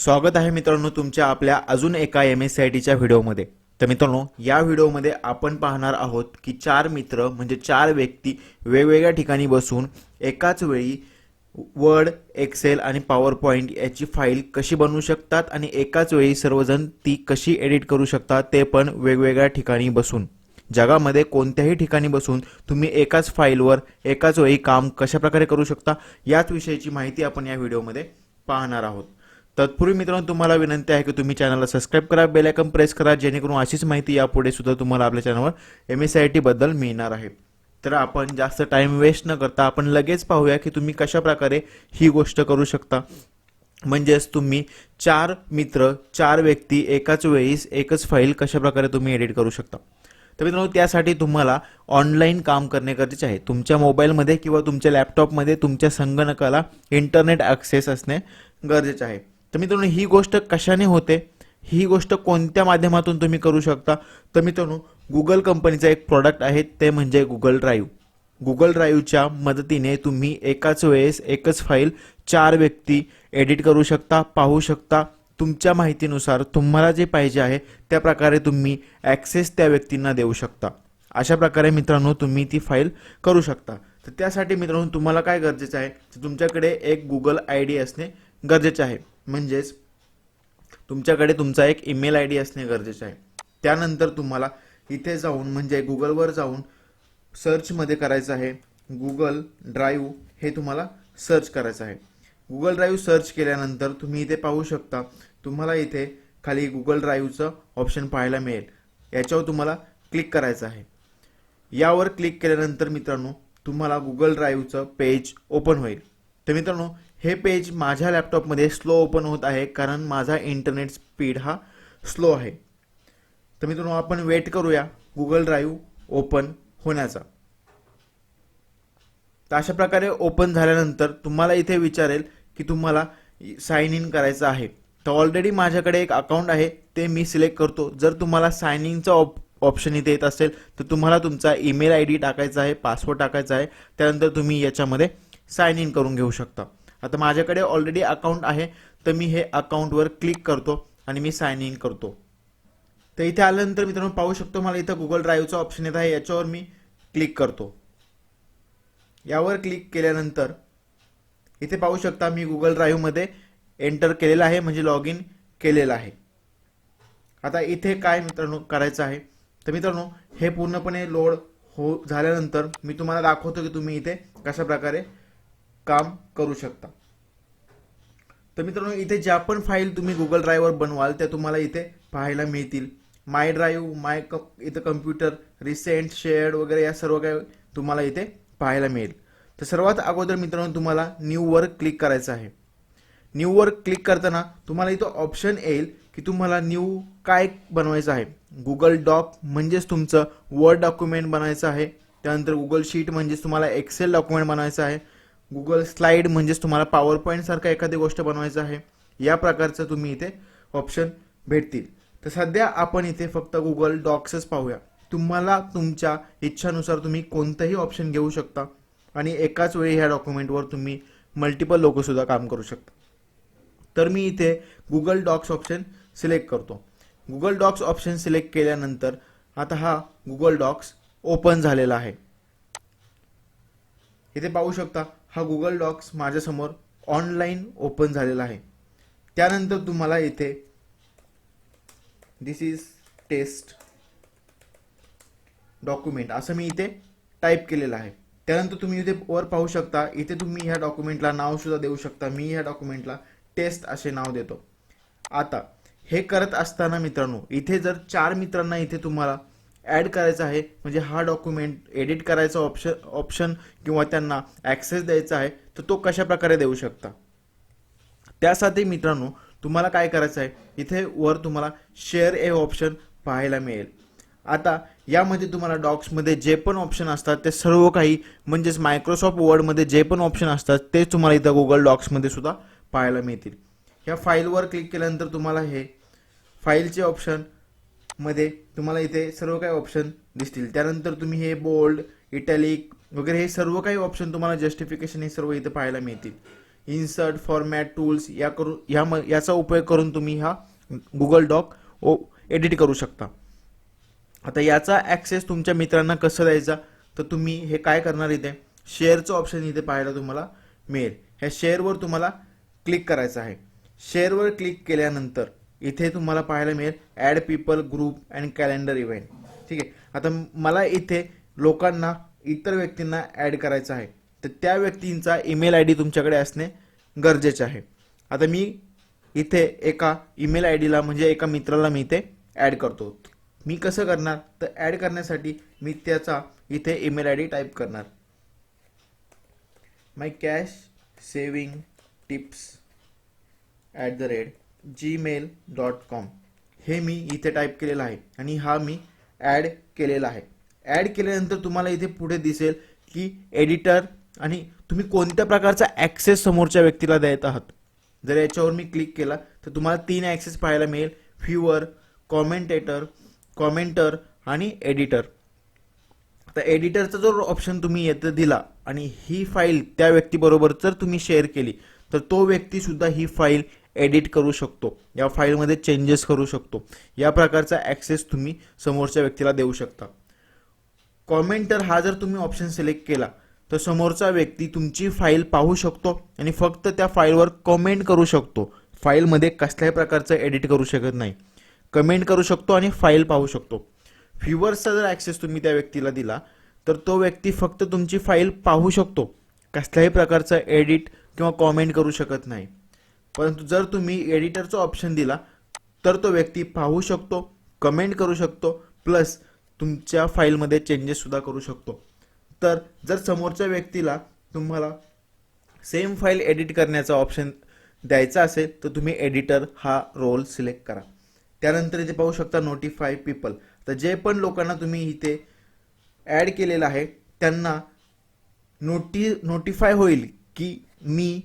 स्वागत आहे मित्रांनो तुमच्या आपल्या अजून एका एम एस सी आय टीच्या व्हिडिओमध्ये. तर मित्रांनो या व्हिडिओमध्ये आपण पाहणार आहोत की चार मित्र म्हणजे चार व्यक्ती वेगवेगळ्या ठिकाणी बसून एकाच वेळी वर्ड एक्सेल आणि पॉवर पॉईंट याची फाईल कशी बनवू शकतात आणि एकाच वेळी सर्वजण ती कशी एडिट करू शकतात ते पण वेगवेगळ्या ठिकाणी बसून. जगामध्ये कोणत्याही ठिकाणी बसून तुम्ही एकाच फाईलवर एकाच वेळी काम कशाप्रकारे करू शकता याच विषयीची माहिती आपण या व्हिडिओमध्ये पाहणार आहोत. तत्पूर्वी मित्रांनो तुम्हाला विनंती आहे की तुम्ही चॅनलला सबस्क्राईब करा बेल प्रेस करा जेणेकरून अशीच माहिती यापुढे सुद्धा तुम्हाला आपल्या चॅनलवर एम एस आय टी बद्दल मिळणार आहे. तर आपण जास्त टाईम वेस्ट न करता आपण लगेच पाहूया की तुम्ही कशा प्रकारे ही गोष्ट करू शकता. म्हणजेच तुम्ही चार मित्र चार व्यक्ती एकाच वेळीस एकच फाईल कशा प्रकारे तुम्ही एडिट करू शकता. तर मित्रांनो त्यासाठी तुम्हाला ऑनलाईन काम करणे गरजेचे आहे. तुमच्या मोबाईलमध्ये किंवा तुमच्या लॅपटॉपमध्ये तुमच्या संगणकाला इंटरनेट ॲक्सेस असणे गरजेचे आहे. तर मित्रांनो ही गोष्ट कशाने होते? ही गोष्ट कोणत्या माध्यमातून तुम्ही करू शकता? तर मित्रांनो गुगल कंपनीचा एक प्रॉडक्ट आहे ते म्हणजे गुगल ड्राईव्ह गुगल ड्राईव्हच्या मदतीने तुम्ही एकाच वेळेस एकच फाईल चार व्यक्ती एडिट करू शकता पाहू शकता. तुमच्या माहितीनुसार तुम्हाला जे पाहिजे आहे त्या प्रकारे तुम्ही ॲक्सेस त्या व्यक्तींना देऊ शकता. अशा प्रकारे मित्रांनो तुम्ही ती फाईल करू शकता. तर त्यासाठी मित्रांनो तुम्हाला काय गरजेचं आहे? तुमच्याकडे एक गुगल आय डी असणे गरजेचे आहे. म्हणजेच तुमच्याकडे तुमचा एक ईमेल आय डी असणे गरजेचे आहे. त्यानंतर तुम्हाला इथे जाऊन म्हणजे गुगलवर जाऊन सर्चमध्ये करायचं आहे. गुगल ड्राईव्ह हे तुम्हाला सर्च करायचं आहे. गुगल ड्राईव्ह सर्च केल्यानंतर तुम्ही इथे पाहू शकता तुम्हाला इथे खाली गुगल ड्राईव्हचं ऑप्शन पाहायला मिळेल. याच्यावर तुम्हाला क्लिक करायचं आहे. यावर क्लिक केल्यानंतर मित्रांनो तुम्हाला गुगल ड्राईव्हचं पेज ओपन होईल. तर मित्रांनो हे पेज माझ्या लॅपटॉपमध्ये स्लो ओपन होत आहे कारण माझा इंटरनेट स्पीड हा स्लो आहे. तर मित्रांनो आपण वेट करूया. गुगल ड्राईव्ह ओपन होण्याचा. तर अशा प्रकारे ओपन झाल्यानंतर तुम्हाला इथे विचारेल की तुम्हाला साईन इन करायचं आहे. तर ऑलरेडी माझ्याकडे एक अकाउंट आहे ते मी सिलेक्ट करतो. जर तुम्हाला साईन इनचा ऑप ऑप्शन इथे येत असेल तर तुम्हाला तुमचा ईमेल आय डी टाकायचा आहे पासवर्ड टाकायचा आहे. त्यानंतर तुम्ही याच्यामध्ये साईन इन करून घेऊ शकता. आता माझ्याकडे ऑलरेडी अकाउंट आहे तर मी हे अकाउंटवर क्लिक करतो आणि मी साइन इन करतो. तर इथे आल्यानंतर मित्रांनो पाहू शकतो मला इथं गुगल ड्राईव्हचा ऑप्शन येत आहे याच्यावर मी क्लिक करतो. यावर क्लिक केल्यानंतर इथे पाहू शकता मी गुगल ड्राईव्हमध्ये एंटर केलेलं आहे म्हणजे लॉग इन केलेलं आहे. आता इथे काय मित्रांनो करायचं आहे तर मित्रांनो हे पूर्णपणे लोड हो झाल्यानंतर मी तुम्हाला दाखवतो की तुम्ही इथे कशा प्रकारे काम करू शकता. तर मित्रांनो इथे ज्या पण फाईल तुम्ही गुगल ड्राईव्हवर बनवाल त्या तुम्हाला इथे पाहायला मिळतील. माय ड्राईव्ह माय क इथं कम्प्युटर रिसेंट शेअर्ड वगैरे या सर्व काही तुम्हाला इथे पाहायला मिळेल. तर सर्वात अगोदर मित्रांनो तुम्हाला न्यूवर क्लिक करायचं आहे. न्यूवर क्लिक करताना तुम्हाला इथं ऑप्शन येईल की तुम्हाला न्यू काय बनवायचं आहे. गुगल डॉक म्हणजेच तुमचं वर्ड डॉक्युमेंट बनायचं आहे. त्यानंतर गुगल शीट म्हणजेच तुम्हाला एक्सेल डॉक्युमेंट बनवायचं आहे. गुगल स्लाईड म्हणजेच तुम्हाला पॉवर पॉईंटसारखा एखादी गोष्ट बनवायचं आहे या प्रकारचं तुम्ही इथे ऑप्शन भेटतील. तर सध्या आपण इथे फक्त गुगल डॉक्सच पाहूया. तुम्हाला तुमच्या इच्छानुसार तुम्ही कोणतंही ऑप्शन घेऊ शकता आणि एकाच वेळी ह्या डॉक्युमेंटवर तुम्ही मल्टिपल लोकंसुद्धा काम करू शकता. तर मी इथे गुगल डॉक्स ऑप्शन सिलेक्ट करतो. गुगल डॉक्स ऑप्शन सिलेक्ट केल्यानंतर आता हा गुगल डॉक्स ओपन झालेला आहे. इथे पाहू शकता हा गुगल डॉक्स माझ्यासमोर ऑनलाईन ओपन झालेला आहे. त्यानंतर तुम्हाला इथे दिस इज टेस्ट डॉक्युमेंट असं मी इथे टाईप केलेलं आहे. त्यानंतर तुम्ही इथे वर पाहू शकता इथे तुम्ही ह्या डॉक्युमेंटला नावसुद्धा देऊ शकता. मी ह्या डॉक्युमेंटला टेस्ट असे नाव देतो. आता हे करत असताना मित्रांनो इथे जर चार मित्रांना इथे तुम्हाला ॲड करायचं आहे. म्हणजे हा डॉक्युमेंट एडिट करायचा ऑप्शन ऑप्शन किंवा त्यांना ॲक्सेस द्यायचा आहे तर तो कशा प्रकारे देऊ शकता? त्यासाठी मित्रांनो तुम्हाला काय करायचं आहे? इथे वर तुम्हाला शेअर ए ऑप्शन पाहायला मिळेल. आता यामध्ये तुम्हाला डॉक्समध्ये जे पण ऑप्शन असतात ते सर्व काही म्हणजेच मायक्रोसॉफ्ट वर्डमध्ये जे पण ऑप्शन असतात ते तुम्हाला इथं गुगल डॉक्समध्ये सुद्धा पाहायला मिळतील. ह्या फाईलवर क्लिक केल्यानंतर तुम्हाला हे फाईलचे ऑप्शन मध्ये तुम्हाला इथे सर्व काही ऑप्शन दिसतील. त्यानंतर तुम्ही हे बोल्ड इटॅलिक वगैरे हे सर्व काही ऑप्शन तुम्हाला जस्टिफिकेशन हे सर्व इथे पाहायला मिळतील. इन्सर्ट फॉर्मॅट टूल्स या करून ह्या म- याचा उपयोग करून तुम्ही हा गुगल डॉक ओ एडिट करू शकता. आता याचा ॲक्सेस तुमच्या मित्रांना कसं द्यायचा? तर तुम्ही हे काय करणार इथे? शेअरचं ऑप्शन इथे पाहायला तुम्हाला मिळेल. ह्या शेअरवर तुम्हाला क्लिक करायचं आहे. शेअरवर क्लिक केल्यानंतर इथे तुम्हाला पाहायला मिळेल add people group and calendar event ठीक आहे? आता मला इथे लोकांना इतर व्यक्तींना ॲड करायचं आहे. तर त्या व्यक्तींचा ईमेल आय डी तुमच्याकडे असणे गरजेचे आहे. आता मी इथे एका ईमेल आय डीला म्हणजे एका मित्राला मी इथे ॲड करतो. मी कसं करणार? तर ॲड करण्यासाठी मी त्याचा इथे ईमेल आय डी टाईप करणार. My cash saving tips at the rate Gmail dot com हे मी इथे टाईप केलेलं आहे आणि हा मी ॲड केलेला आहे. ॲड केल्यानंतर तुम्हाला इथे पुढे दिसेल की एडिटर आणि तुम्ही कोणत्या प्रकारचा ॲक्सेस समोरच्या व्यक्तीला देत आहात. जर याच्यावर मी क्लिक केला तर तुम्हाला तीन ॲक्सेस पाहायला मिळेल. फ्युअर कॉमेंटेटर कॉमेंटर आणि एडिटर आता एडिटरचा जर ऑप्शन तुम्ही येतं दिला आणि ही फाईल त्या व्यक्तीबरोबर जर तुम्ही शेअर केली तर तो व्यक्तीसुद्धा ही फाईल एडिट करू शकतो या फाईलमध्ये चेंजेस करू शकतो. या प्रकारचा ॲक्सेस तुम्ही समोरच्या व्यक्तीला देऊ शकता. कॉमेंटर हा जर तुम्ही ऑप्शन सिलेक्ट केला तर समोरचा व्यक्ती तुमची फाईल पाहू शकतो आणि फक्त त्या फाईलवर कमेंट करू शकतो. फाईलमध्ये कसल्याही प्रकारचं एडिट करू शकत नाही. कमेंट करू शकतो आणि फाईल पाहू शकतो. व्ह्युअर्सचा जर ॲक्सेस तुम्ही त्या व्यक्तीला दिला तर तो व्यक्ती फक्त तुमची फाईल पाहू शकतो. कसल्याही प्रकारचं एडिट किंवा कॉमेंट करू शकत नाही. परंतु जर तुम्ही एडिटरचा ऑप्शन दिला तर तो व्यक्ती पाहू शकतो कमेंट करू शकतो प्लस तुमच्या फाईलमध्ये चेंजेससुद्धा करू शकतो. तर जर समोरच्या व्यक्तीला तुम्हाला सेम फाईल एडिट करण्याचा ऑप्शन द्यायचा असेल तर तुम्ही एडिटर हा रोल सिलेक्ट करा. त्यानंतर इथे पाहू शकता नोटिफाय पीपल तर जे पण लोकांना तुम्ही इथे ॲड केलेलं आहे त्यांना नोटी नोटिफाय होईल की मी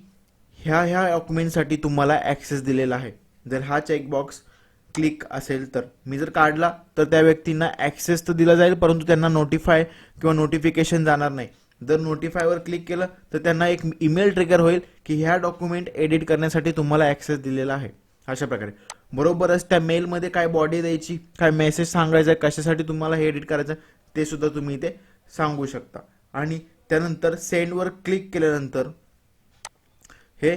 ह्या ह्या डॉक्युमेंटसाठी तुम्हाला ॲक्सेस दिलेला आहे. जर हा चेकबॉक्स क्लिक असेल तर. मी जर काढला तर त्या व्यक्तींना ॲक्सेस तर दिला जाईल परंतु त्यांना नोटिफाय किंवा नोटिफिकेशन जाणार नाही. जर नोटिफायवर क्लिक केलं तर त्यांना एक ईमेल ट्रिगर होईल की ह्या डॉक्युमेंट एडिट करण्यासाठी तुम्हाला ॲक्सेस दिलेला आहे. अशा प्रकारे. बरोबरच त्या मेलमध्ये काय बॉडी द्यायची काय मेसेज सांगायचा आहे कशासाठी तुम्हाला हे एडिट करायचं आहे, ते सुद्धा तुम्ही इथे सांगू शकता. आणि त्यानंतर सेंडवर क्लिक केल्यानंतर हे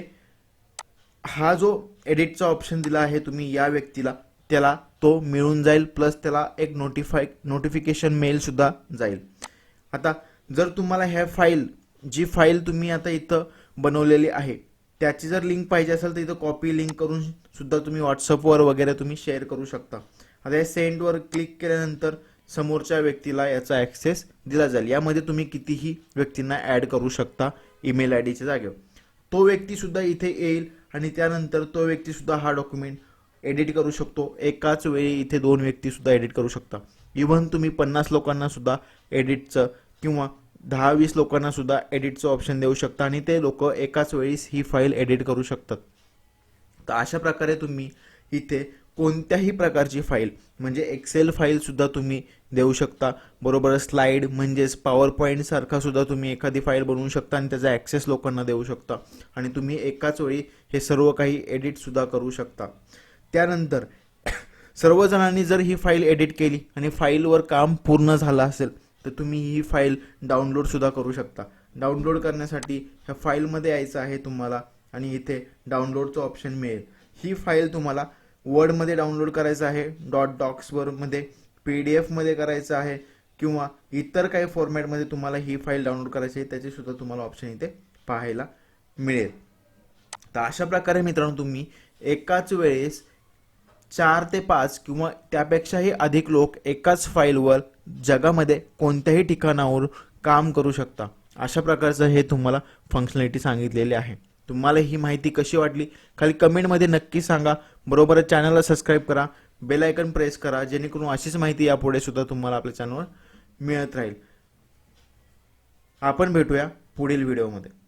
हा जो एडिटचा ऑप्शन दिला आहे तुम्ही या व्यक्तीला त्याला तो मिळून जाईल प्लस त्याला एक नोटिफाय नोटिफिकेशन मेल सुद्धा जाईल. आता जर तुम्हाला ह्या फाईल जी फाईल तुम्ही आता इथं बनवलेली आहे त्याची जर लिंक पाहिजे असेल तर इथं कॉपी लिंक करून सुद्धा तुम्ही व्हॉट्सअपवर वगैरे तुम्ही शेअर करू शकता. आता या सेंडवर क्लिक केल्यानंतर समोरच्या व्यक्तीला याचा ॲक्सेस दिला जाईल. यामध्ये तुम्ही कितीही व्यक्तींना ॲड करू शकता ईमेल आय डीच्या जागेवर. तो व्यक्तीसुद्धा इथे येईल आणि त्यानंतर तो व्यक्तीसुद्धा हा डॉक्युमेंट एडिट करू शकतो. एकाच वेळी इथे दोन व्यक्तीसुद्धा एडिट करू शकता. इव्हन तुम्ही पन्नास लोकांनासुद्धा एडिटचं किंवा दहा वीस लोकांनासुद्धा एडिटचं ऑप्शन देऊ शकता आणि ते लोक एकाच वेळीस ही फाईल एडिट करू शकतात. तर अशा प्रकारे तुम्ही इथे कोणत्याही प्रकारची फाईल म्हणजे एक्सेल फाईलसुद्धा तुम्ही देऊ शकता. बरोबर स्लाईड म्हणजेच पॉवर पॉईंट सुद्धा तुम्ही एखादी फाईल बनवू शकता आणि त्याचा ॲक्सेस लोकांना देऊ शकता. आणि तुम्ही एकाच वेळी हे सर्व काही एडिटसुद्धा करू शकता. त्यानंतर सर्वजणांनी जर ही फाईल एडिट केली आणि फाईलवर काम पूर्ण झालं असेल तर तुम्ही ही फाईल डाउनलोडसुद्धा करू शकता. डाउनलोड करण्यासाठी ह्या फाईलमध्ये यायचं आहे तुम्हाला आणि इथे डाउनलोडचं ऑप्शन मिळेल. ही फाईल तुम्हाला वर्डमध्ये डाउनलोड करायचं आहे डॉट डॉक्सवरमध्ये पी डी एफमध्ये करायचं आहे किंवा इतर काही फॉर्मॅटमध्ये तुम्हाला ही फाईल डाउनलोड करायची आहे त्याचेसुद्धा तुम्हाला ऑप्शन इथे पाहायला मिळेल. तर अशा प्रकारे मित्रांनो तुम्ही एकाच वेळेस चार ते पाच किंवा त्यापेक्षाही अधिक लोक एकाच फाईलवर जगामध्ये कोणत्याही ठिकाणावर काम करू शकता. अशा प्रकारचं हे तुम्हाला फंक्शनॅलिटी सांगितलेली आहे. तुम्हाला ही माहिती कशी वाटली? खाली कमेंटमध्ये नक्की सांगा. बरोबरच चॅनलला सबस्क्राईब करा. बेल आयकन प्रेस करा. जेणेकरून अशीच माहिती यापुढे सुद्धा तुम्हाला आपल्या चॅनलवर मिळत राहील. आपण भेटूया पुढील व्हिडिओमध्ये.